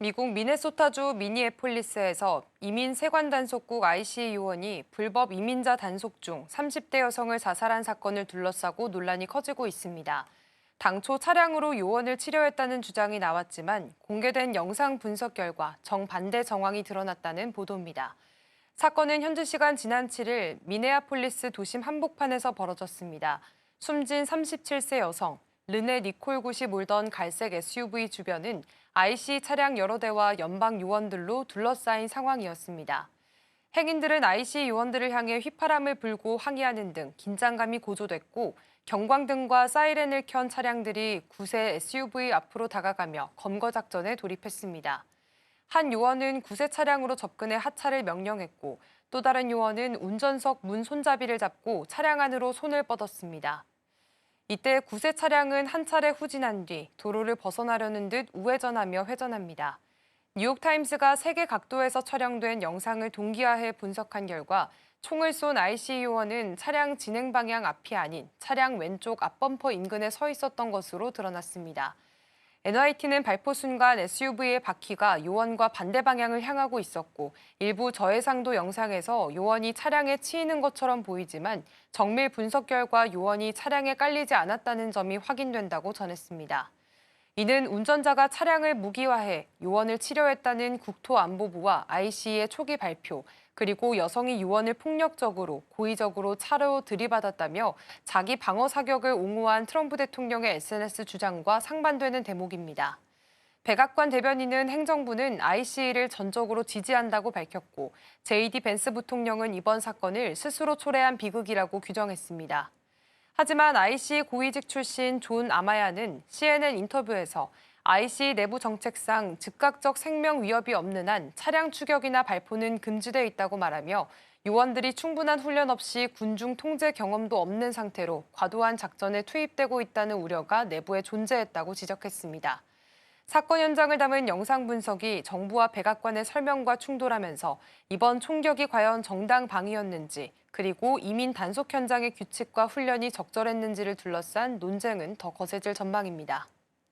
미국 미네소타주 미니애폴리스에서 이민 세관 단속국 IC 요원이 불법 이민자 단속 중 30대 여성을 자살한 사건을 둘러싸고 논란이 커지고 있습니다. 당초 차량으로 요원을 치료했다는 주장이 나왔지만 공개된 영상 분석 결과 정반대 정황이 드러났다는 보도입니다. 사건은 현지 시간 지난 7일 미네아폴리스 도심 한복판에서 벌어졌습니다. 숨진 37세 여성 르네 니콜 굿이 몰던 갈색 SUV 주변은 IC 차량 여러 대와 연방 요원들로 둘러싸인 상황이었습니다. 행인들은 IC 요원들을 향해 휘파람을 불고 항의하는 등 긴장감이 고조됐고 경광등과 사이렌을 켠 차량들이 구세 SUV 앞으로 다가가며 검거 작전에 돌입했습니다. 한 요원은 구세 차량으로 접근해 하차를 명령했고 또 다른 요원은 운전석 문 손잡이를 잡고 차량 안으로 손을 뻗었습니다. 이때 구세 차량은 한 차례 후진한 뒤 도로를 벗어나려는 듯 우회전하며 회전합니다. 뉴욕타임스가 세개 각도에서 촬영된 영상을 동기화해 분석한 결과 총을 쏜 IC 요원은 차량 진행 방향 앞이 아닌 차량 왼쪽 앞범퍼 인근에 서 있었던 것으로 드러났습니다. NYT는 발포 순간 SUV의 바퀴가 요원과 반대 방향을 향하고 있었고 일부 저해상도 영상에서 요원이 차량에 치이는 것처럼 보이지만 정밀 분석 결과 요원이 차량에 깔리지 않았다는 점이 확인된다고 전했습니다. 이는 운전자가 차량을 무기화해 요원을 치료했다는 국토안보부와 IC의 초기 발표, 그리고 여성이 요원을 폭력적으로 고의적으로 차로 들이받았다며 자기 방어 사격을 옹호한 트럼프 대통령의 SNS 주장과 상반되는 대목입니다. 백악관 대변인은 행정부는 IC를 전적으로 지지한다고 밝혔고 JD 벤스 부통령은 이번 사건을 스스로 초래한 비극이라고 규정했습니다. 하지만 IC 고위직 출신 존 아마야는 CNN 인터뷰에서 IC 내부 정책상 즉각적 생명 위협이 없는 한 차량 추격이나 발포는 금지돼 있다고 말하며 요원들이 충분한 훈련 없이 군중 통제 경험도 없는 상태로 과도한 작전에 투입되고 있다는 우려가 내부에 존재했다고 지적했습니다. 사건 현장을 담은 영상 분석이 정부와 백악관의 설명과 충돌하면서 이번 총격이 과연 정당 방위였는지 그리고 이민 단속 현장의 규칙과 훈련이 적절했는지를 둘러싼 논쟁은 더 거세질 전망입니다.